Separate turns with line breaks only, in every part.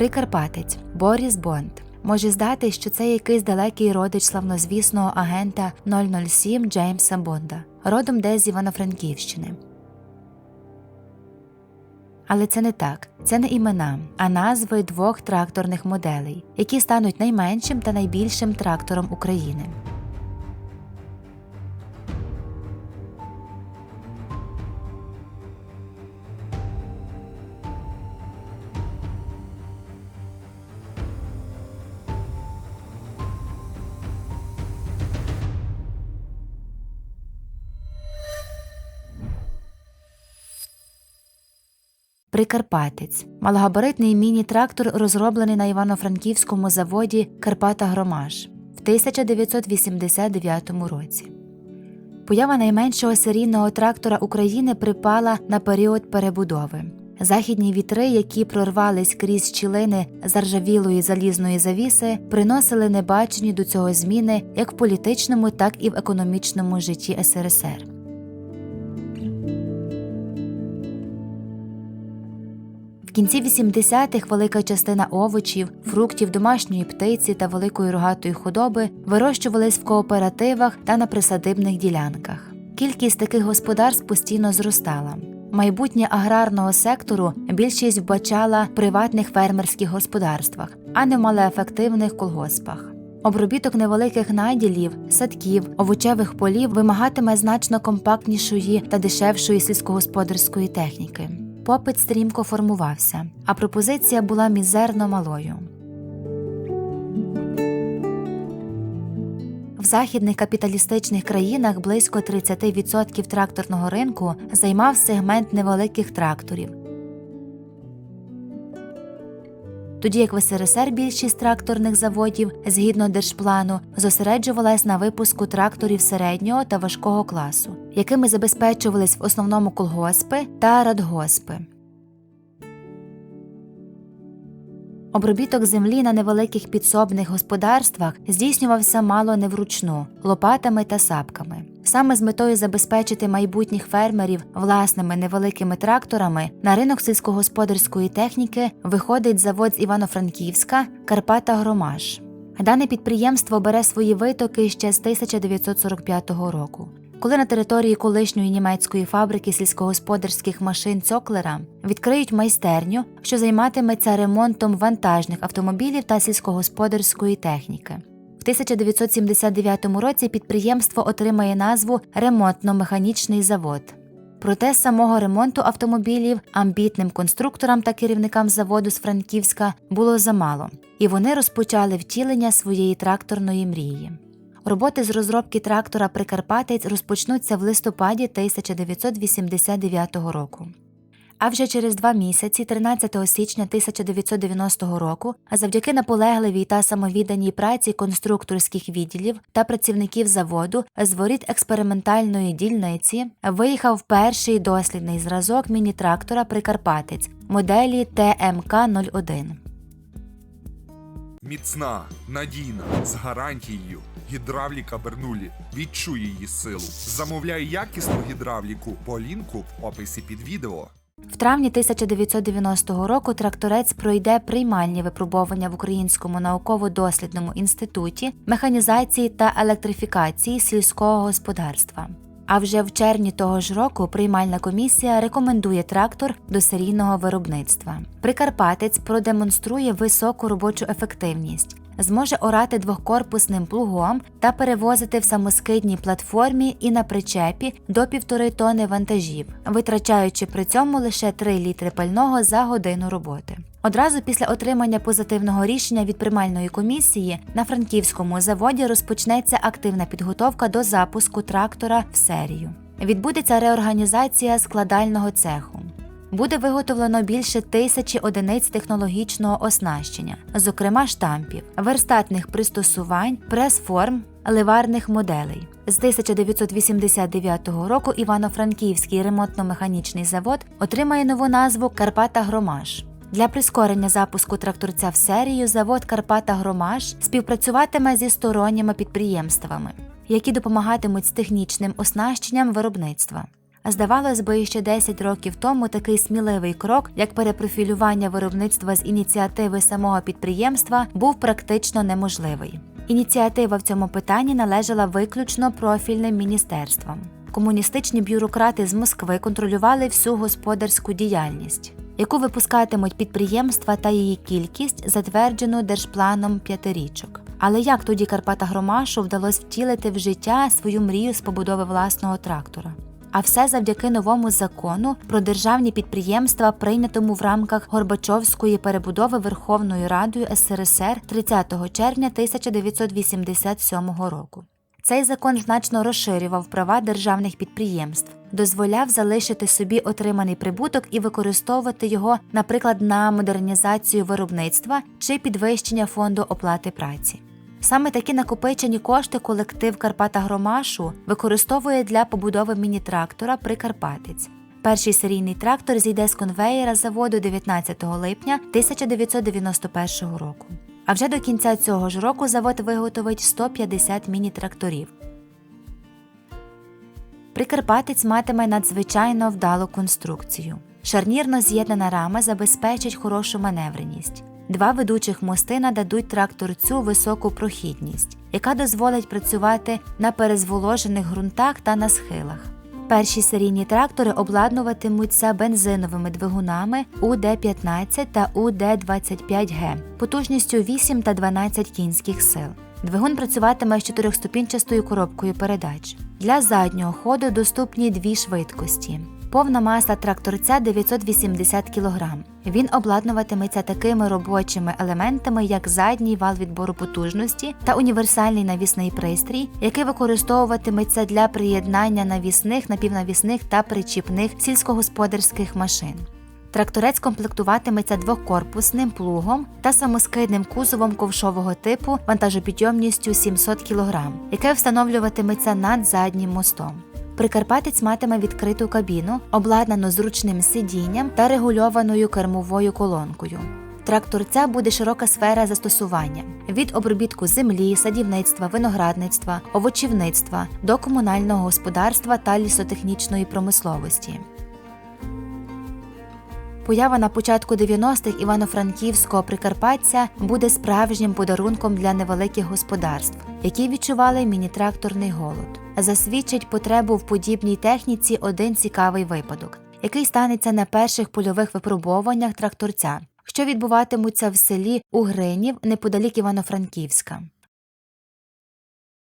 Прикарпатець Боріс Бонд. Може здати, що це якийсь далекий родич славнозвісного агента 007 Джеймса Бонда, родом десь з Івано-Франківщини. Але це не так. Це не імена, а назви двох тракторних моделей, які стануть найменшим та найбільшим трактором України. Прикарпатець малогабаритний міні-трактор, розроблений на Івано-Франківському заводі Карпата Громаш в 1989 році. Поява найменшого серійного трактора України припала на період перебудови. Західні вітри, які прорвались крізь щілини заржавілої залізної завіси, приносили небачені до цього зміни як в політичному, так і в економічному житті СРСР. В кінці 80-х велика частина овочів, фруктів, домашньої птиці та великої рогатої худоби вирощувались в кооперативах та на присадибних ділянках. Кількість таких господарств постійно зростала. Майбутнє аграрного сектору більшість вбачала в приватних фермерських господарствах, а не в малоефективних колгоспах. Обробіток невеликих наділів, садків, овочевих полів вимагатиме значно компактнішої та дешевшої сільськогосподарської техніки. Попит стрімко формувався, а пропозиція була мізерно малою. В західних капіталістичних країнах близько 30% тракторного ринку займав сегмент невеликих тракторів. Тоді як в СРСР більшість тракторних заводів, згідно держплану, зосереджувалась на випуску тракторів середнього та важкого класу, якими забезпечувались в основному колгоспи та радгоспи. Обробіток землі на невеликих підсобних господарствах здійснювався мало не вручну лопатами та сапками. Саме з метою забезпечити майбутніх фермерів власними невеликими тракторами на ринок сільськогосподарської техніки виходить завод з Івано-Франківська Карпата Громаш. Дане підприємство бере свої витоки ще з 1945 року. Коли на території колишньої німецької фабрики сільськогосподарських машин Цоклера відкриють майстерню, що займатиметься ремонтом вантажних автомобілів та сільськогосподарської техніки. В 1979 році підприємство отримає назву Ремонтно-механічний завод. Проте самого ремонту автомобілів амбітним конструкторам та керівникам заводу з Франківська було замало, і вони розпочали втілення своєї тракторної мрії. Роботи з розробки трактора Прикарпатець розпочнуться в листопаді 1989 року. А вже через два місяці, 13 січня 1990 року, завдяки наполегливій та самовідданій праці конструкторських відділів та працівників заводу з воріт експериментальної дільниці виїхав перший дослідний зразок міні-трактора Прикарпатець моделі ТМК-01.
Міцна, надійна, з гарантією. Гідравліка Бернулі. Відчуй її силу. Замовляй якісну гідравліку по лінку в описі під відео.
В травні 1990 року тракторець пройде приймальні випробування в Українському науково-дослідному інституті механізації та електрифікації сільського господарства. А вже в червні того ж року приймальна комісія рекомендує трактор до серійного виробництва. Прикарпатець продемонструє високу робочу ефективність, зможе орати двохкорпусним плугом та перевозити в самоскидній платформі і на причепі до півтори тони вантажів, витрачаючи при цьому лише 3 літри пального за годину роботи. Одразу після отримання позитивного рішення від приймальної комісії на франківському заводі розпочнеться активна підготовка до запуску трактора в серію. Відбудеться реорганізація складального цеху. Буде виготовлено більше тисячі одиниць технологічного оснащення, зокрема штампів, верстатних пристосувань, прес-форм, ливарних моделей. З 1989 року Івано-Франківський ремонтно-механічний завод отримає нову назву Карпата Громаш. Для прискорення запуску тракторця в серію завод Карпата Громаш співпрацюватиме зі сторонніми підприємствами, які допомагатимуть з технічним оснащенням виробництва. Здавалось би, ще 10 років тому такий сміливий крок, як перепрофілювання виробництва з ініціативи самого підприємства, був практично неможливий. Ініціатива в цьому питанні належала виключно профільним міністерствам. Комуністичні бюрократи з Москви контролювали всю господарську діяльність, яку випускатимуть підприємства та її кількість, затверджену держпланом п'ятирічок. Але як тоді Карпата Громашу вдалося втілити в життя свою мрію з побудови власного трактора? А все завдяки новому закону про державні підприємства, прийнятому в рамках Горбачовської перебудови Верховною Радою СРСР 30 червня 1987 року. Цей закон значно розширював права державних підприємств, дозволяв залишити собі отриманий прибуток і використовувати його, наприклад, на модернізацію виробництва чи підвищення фонду оплати праці. Саме такі накопичені кошти колектив Карпата Громашу використовує для побудови міні-трактора Прикарпатець. Перший серійний трактор зійде з конвеєра заводу 19 липня 1991 року. А вже до кінця цього ж року завод виготовить 150 міні-тракторів. Прикарпатець матиме надзвичайно вдалу конструкцію. Шарнірно з'єднана рама забезпечить хорошу маневреність. Два ведучих мости нададуть тракторцю високу прохідність, яка дозволить працювати на перезволожених ґрунтах та на схилах. Перші серійні трактори обладнуватимуться бензиновими двигунами УД-15 та УД-25Г потужністю 8 та 12 кінських сил. Двигун працюватиме з чотирьохступінчастою коробкою передач. Для заднього ходу доступні дві швидкості. Повна маса тракторця 980 кг. Він обладнуватиметься такими робочими елементами, як задній вал відбору потужності та універсальний навісний пристрій, який використовуватиметься для приєднання навісних, напівнавісних та причіпних сільськогосподарських машин. Тракторець комплектуватиметься двокорпусним плугом та самоскидним кузовом ковшового типу вантажопідйомністю 700 кг, яке встановлюватиметься над заднім мостом. Прикарпатець матиме відкриту кабіну, обладнану зручним сидінням та регульованою кермовою колонкою. Тракторця буде широка сфера застосування від обробітку землі, садівництва, виноградництва, овочівництва до комунального господарства та лісотехнічної промисловості. Поява на початку 90-х Івано-Франківського Прикарпаття буде справжнім подарунком для невеликих господарств, які відчували міні-тракторний голод. Засвідчить потребу в подібній техніці один цікавий випадок, який станеться на перших польових випробуваннях тракторця, що відбуватимуться в селі Угринів неподалік Івано-Франківська.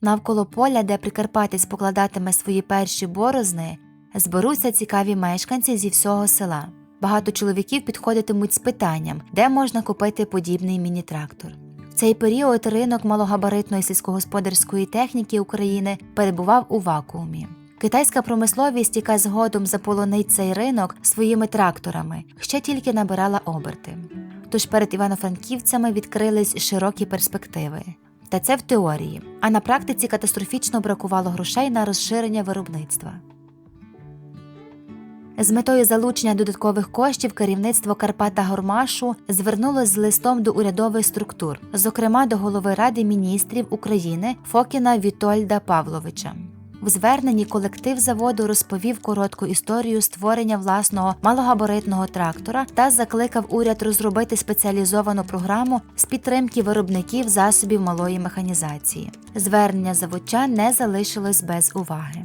Навколо поля, де Прикарпатець покладатиме свої перші борозни, зберуться цікаві мешканці зі всього села. Багато чоловіків підходитимуть з питанням, де можна купити подібний міні-трактор. Цей період ринок малогабаритної сільськогосподарської техніки України перебував у вакуумі. Китайська промисловість, яка згодом заполонить цей ринок своїми тракторами, ще тільки набирала оберти. Тож перед івано-франківцями відкрились широкі перспективи. Та це в теорії, а на практиці катастрофічно бракувало грошей на розширення виробництва. З метою залучення додаткових коштів керівництво Карпата Гормашу звернулось з листом до урядових структур, зокрема до голови Ради міністрів України Фокіна Вітольда Павловича. В зверненні колектив заводу розповів коротку історію створення власного малогабаритного трактора та закликав уряд розробити спеціалізовану програму з підтримки виробників засобів малої механізації. Звернення заводчан не залишилось без уваги.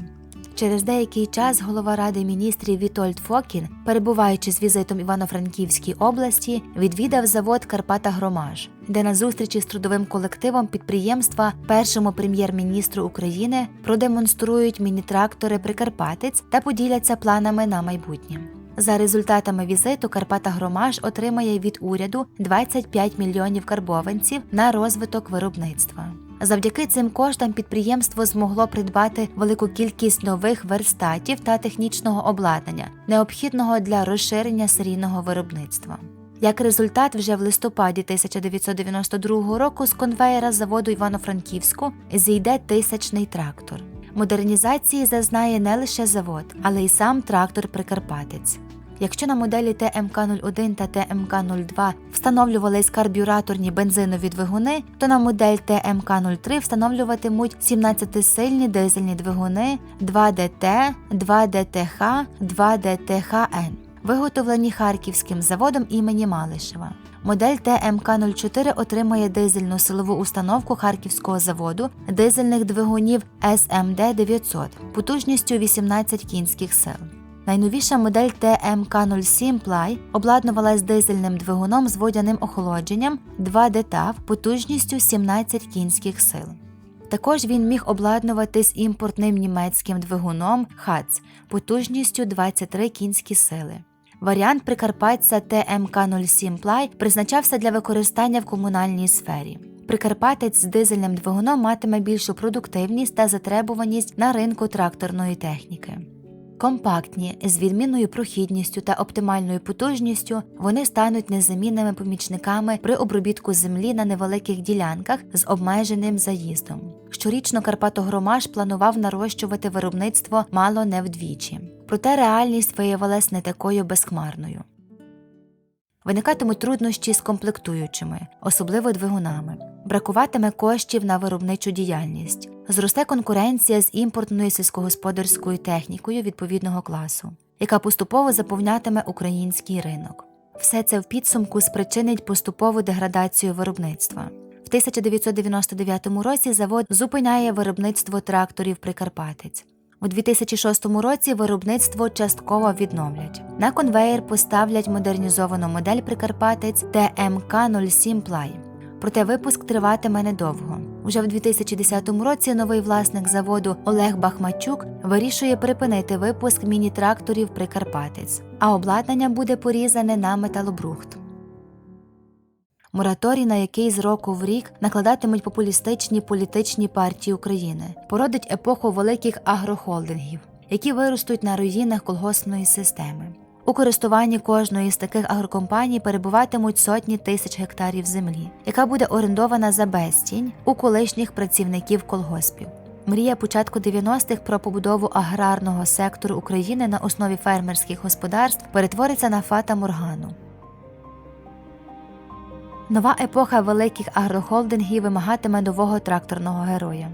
Через деякий час голова Ради міністрів Вітольд Фокін, перебуваючи з візитом Івано-Франківській області, відвідав завод Карпата Громаж, де на зустрічі з трудовим колективом підприємства першому прем'єр-міністру України продемонструють міні-трактори Прикарпатець та поділяться планами на майбутнє. За результатами візиту Карпата Громаж отримає від уряду 25 мільйонів карбованців на розвиток виробництва. Завдяки цим коштам підприємство змогло придбати велику кількість нових верстатів та технічного обладнання, необхідного для розширення серійного виробництва. Як результат, вже в листопаді 1992 року з конвеєра заводу Івано-Франківську зійде тисячний трактор. Модернізації зазнає не лише завод, але й сам трактор Прикарпатець. Якщо на моделі ТМК-01 та ТМК-02 встановлювались карбюраторні бензинові двигуни, то на модель ТМК-03 встановлюватимуть 17-сильні дизельні двигуни 2ДТ, 2ДТХ, 2ДТХН, виготовлені Харківським заводом імені Малишева. Модель ТМК-04 отримає дизельну силову установку Харківського заводу дизельних двигунів СМД-900 потужністю 18 кінських сил. Найновіша модель ТМК-07 Ply обладнувалась дизельним двигуном з водяним охолодженням 2D TAV потужністю 17 кінських сил. Також він міг обладнуватись імпортним німецьким двигуном ХАЦ потужністю 23 кінські сили. Варіант прикарпатця ТМК-07 Ply призначався для використання в комунальній сфері. Прикарпатець з дизельним двигуном матиме більшу продуктивність та затребуваність на ринку тракторної техніки. Компактні, з відмінною прохідністю та оптимальною потужністю, вони стануть незамінними помічниками при обробітку землі на невеликих ділянках з обмеженим заїздом. Щорічно Карпатогромаш планував нарощувати виробництво мало не вдвічі. Проте реальність виявилась не такою безхмарною. Виникатимуть труднощі з комплектуючими, особливо двигунами. Бракуватиме коштів на виробничу діяльність. Зросте конкуренція з імпортною сільськогосподарською технікою відповідного класу, яка поступово заповнятиме український ринок. Все це в підсумку спричинить поступову деградацію виробництва. В 1999 році завод зупиняє виробництво тракторів Прикарпатець. У 2006 році виробництво частково відновлять. На конвеєр поставлять модернізовану модель Прикарпатець ТМК-07 Ply. Проте випуск триватиме недовго. Уже в 2010 році новий власник заводу Олег Бахмачук вирішує припинити випуск міні-тракторів Прикарпатець, а обладнання буде порізане на металобрухт. Мораторій, на який з року в рік накладатимуть популістичні політичні партії України, породить епоху великих агрохолдингів, які виростуть на руїнах колгоспної системи. У користуванні кожної з таких агрокомпаній перебуватимуть сотні тисяч гектарів землі, яка буде орендована за безцінь у колишніх працівників колгоспів. Мрія початку 90-х про побудову аграрного сектору України на основі фермерських господарств перетвориться на фата Моргану. Нова епоха великих агрохолдингів вимагатиме нового тракторного героя.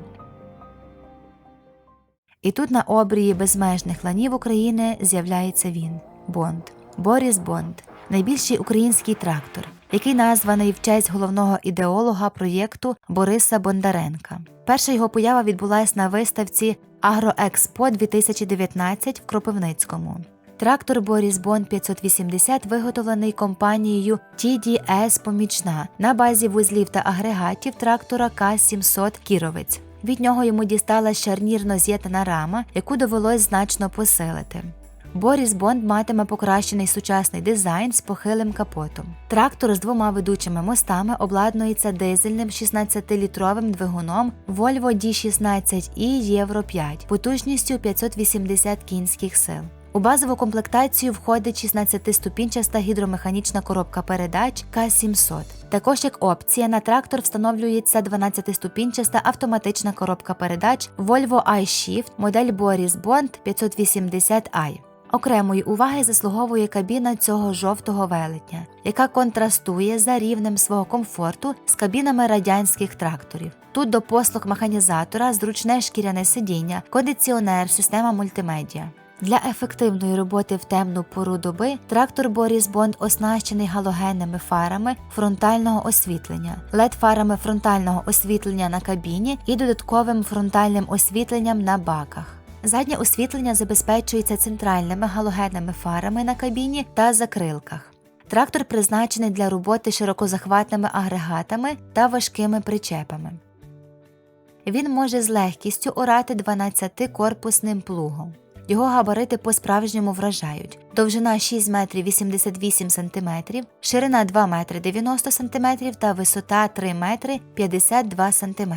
І тут на обрії безмежних ланів України з'являється він Бонд. Боріс Бонд, найбільший український трактор, який названий в честь головного ідеолога проєкту Бориса Бондаренка. Перша його поява відбулась на виставці Агроекспо 2019 в Кропивницькому. Трактор Боріс Бон 580 виготовлений компанією TDS Помічна на базі вузлів та агрегатів трактора К-700 Кіровець. Від нього йому дісталась шарнірно з'єднана рама, яку довелось значно посилити. Боріс Бонд матиме покращений сучасний дизайн з похилим капотом. Трактор з двома ведучими мостами обладнується дизельним 16-літровим двигуном Volvo D16i Євро 5 потужністю 580 кінських сил. У базову комплектацію входить 16-ступінчаста гідромеханічна коробка передач К-700. Також як опція на трактор встановлюється 12-ступінчаста автоматична коробка передач Volvo iShift модель Boris Bond 580i. Окремої уваги заслуговує кабіна цього жовтого велетня, яка контрастує за рівнем свого комфорту з кабінами радянських тракторів. Тут до послуг механізатора зручне шкіряне сидіння, кондиціонер, система мультимедіа. Для ефективної роботи в темну пору доби трактор Боріс Бонд оснащений галогенними фарами фронтального освітлення, LED-фарами фронтального освітлення на кабіні і додатковим фронтальним освітленням на баках. Заднє освітлення забезпечується центральними галогенними фарами на кабіні та закрилках. Трактор призначений для роботи широкозахватними агрегатами та важкими причепами. Він може з легкістю орати 12-корпусним плугом. Його габарити по-справжньому вражають. Довжина 6 метрів 88 см, ширина 2 метри 90 см та висота 3 метри 52 см.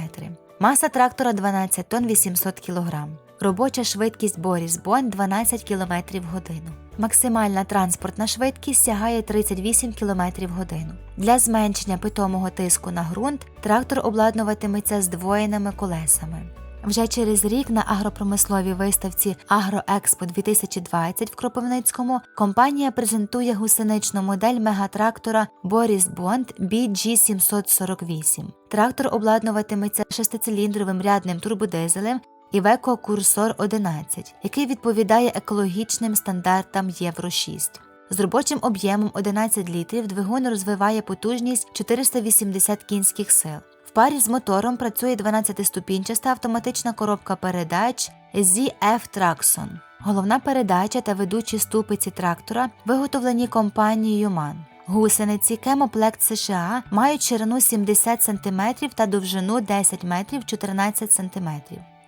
Маса трактора 12 тонн 800 кг. Робоча швидкість Боріс Бон 12 км в годину. Максимальна транспортна швидкість сягає 38 км в годину. Для зменшення питомого тиску на ґрунт трактор обладнуватиметься здвоєними колесами. Вже через рік на агропромисловій виставці Агроекспо 2020 в Кропивницькому компанія презентує гусеничну модель мегатрактора Боріс Бонд BG748. Трактор обладнуватиметься шестициліндровим рядним турбодизелем Iveco Cursor 11, який відповідає екологічним стандартам Євро 6. З робочим об'ємом 11 літрів двигун розвиває потужність 480 кінських сил. В парі з мотором працює 12-ступінчаста автоматична коробка передач ZF Traxxon. Головна передача та ведучі ступиці трактора виготовлені компанією MAN. Гусениці Кемоплект США мають ширину 70 см та довжину 10 метрів 14 см.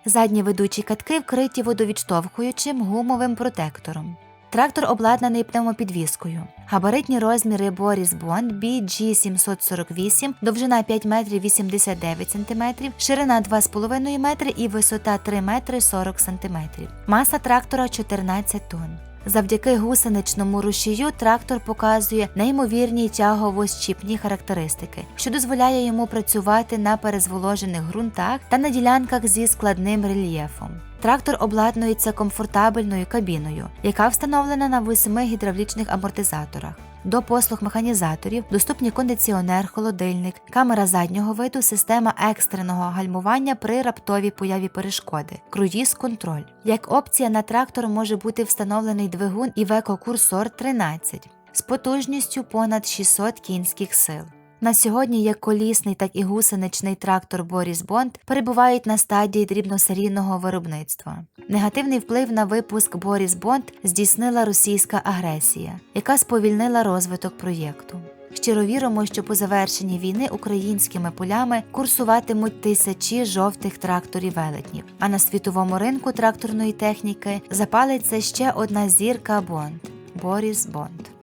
Задні ведучі катки вкриті водовідштовхуючим гумовим протектором. Трактор обладнаний пневмопідвіскою. Габаритні розміри Boris Bond BG748, довжина 5 метрів 89 см, ширина 2,5 метри і висота 3 метри 40 см. Маса трактора 14 тонн. Завдяки гусеничному рушію трактор показує неймовірні тягово-щіпні характеристики, що дозволяє йому працювати на перезволожених ґрунтах та на ділянках зі складним рельєфом. Трактор обладнується комфортабельною кабіною, яка встановлена на восьми гідравлічних амортизаторах. До послуг механізаторів доступні кондиціонер, холодильник, камера заднього виду, система екстреного гальмування при раптовій появі перешкоди, круїз контроль. Як опція на трактор може бути встановлений двигун Iveco Cursor 13 з потужністю понад 600 кінських сил. На сьогодні як колісний, так і гусеничний трактор Боріс Бонд перебувають на стадії дрібносерійного виробництва. Негативний вплив на випуск Боріс Бонд здійснила російська агресія, яка сповільнила розвиток проєкту. Щиро віримо, що по завершенні війни українськими полями курсуватимуть тисячі жовтих тракторів велетнів. А на світовому ринку тракторної техніки запалиться ще одна зірка Бонд Боріс Бонд.